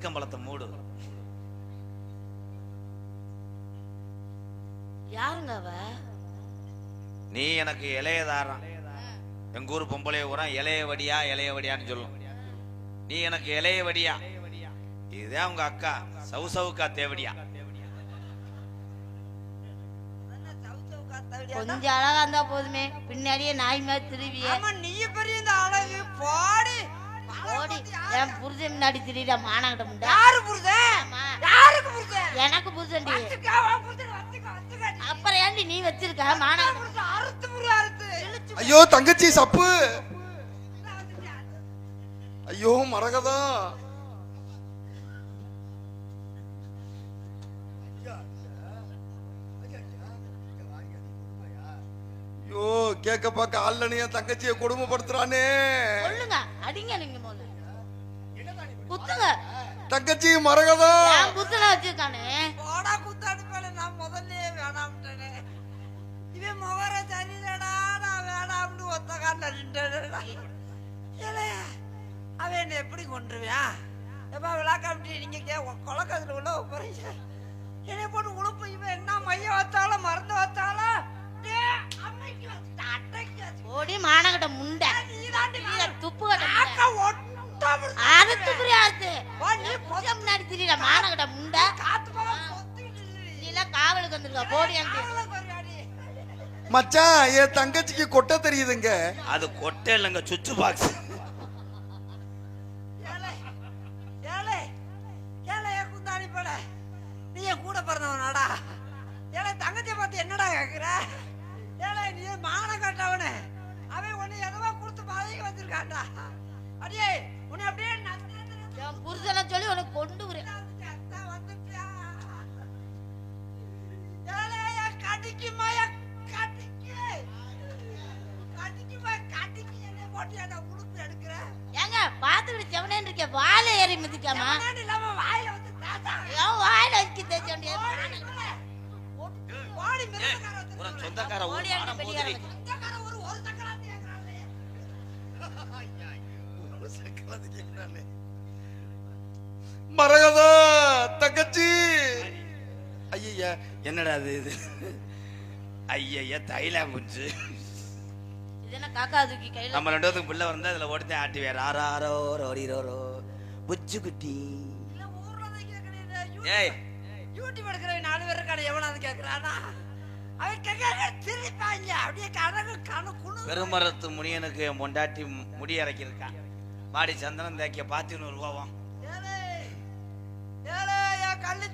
எதுக்கம்பளத்தை மூடு. யாருங்க அவ? நீ எனக்கு இளையதாரம் எங்க ஊர் பொம்பளை ஊரா இளைய வடியா இளைய வடியான்னு சொல்லும். நீ எனக்கு இளைய வடியா. இதுதான் உங்க அக்கா சவு சவுக்கா தேவடியா. கொஞ்சம் அழகா இருந்தா போதுமே. பின்னாடியே நாய் மாதிரி திருவியே. நீ பெரிய இந்த அழகு. பாடி. ஓடி. என் புருஷன் முன்னாடி திரியிட மானாங்கிட்ட முண்டா. யாரு புருஷன்? ஆமா. யாருக்கு புருஷன்? எனக்கு புருஷன்டி. அப்புறம் ஏன்டி நீ வச்சிருக்க அறுத்து அறுத்து. இழுச்சு ஐயோ தங்கச்சி சப்பு. ஐயோ மரகதம் கேட்க பார்க்க ஆள்லனைய தங்கச்சியை கொடுமைப்படுத்துறானே. சொல்லுங்க அடிங்க நீங்க முதல்ல. குத்துங்க. தங்கச்சி மரகதம் என் புருஷனை வச்சிருக்கானே. போடா குத்தாடி மேல நான் முதல்லயே வேணாம்ட்டேனே. இவன் முகர சரியில்லடா, நான் வேணாம்னு ஒத்த நின்னுட்டேனேடா. ஏலே, அவன் என்னை எப்படி கொன்றுவான்? எப்பா விழாக்காமிட்டி நீங்க கே கொலக்கத்துல உள்ள போறீங்க என்னை போட்டு உழுப்பு இவன் என்ன மைய வச்சாலும் மருந்து வச்சாலும் மானாங்கிட்ட முண்டை. காத்து போக பொத்திக்கிட்டு இல்லடி. நீ எல்லாம் காவலுக்கு வந்திருக்க போடி. மச்சான் என் தங்கச்சிக்கு கொட்ட தெரியுதுங்க. அது கொட்டை இல்லைங்க சுச்சு பாக்ஸ். ஏலே, ஏலே, ஏலே, என் குந்தாணி பட. நீ கூட பிறந்தவனாடா. ஏலே தங்கச்சியை பார்த்து என்னடா கேக்குற? ஏலே நீ மானம் கட்டவனே. அவன் உன்னை எதவா கொடுத்து பதவி வச்சிருக்கான்டா. அடியே உன்னை அப்படியே நந்து என் புருஷனை சொல்லி உனக்கு கொண்டு வரேன்? ஏங்க பாத்துக்கிட்டு செவனேன்னு இருக்க வாழை ஏறி மிதிக்காமா? வாயில வந்து வாயில வச்சு. சொந்தக்கார ஒரு சக்கராத்தி மரகதம் தங்கச்சி? ஐயா என்னடா இது இது காக்கா தூக்கி கையில? நம்ம ரெண்டு பேத்துக்கு பிள்ளை வந்தா இதுல ஓடித்தே ஆட்டி வேற ஆறாரோ ரோடி ரோரோ புச்சு குட்டி. ஏய். யூடியூப் எடுக்கிறவன் நாலு பேர் இருக்கானே, எவனாவது கேக்குறானா? அவன் கேட்க சிரிப்பாங்க. அப்படியே கணக்கு கணு குணு பெருமரத்து முனியனுக்கு என் பொண்டாட்டி முடி இறக்கியிருக்கான் மாடி சந்தனம் தேய்க்க பாத்தி நூறு ரூபாவும் ஏலே, கல்லு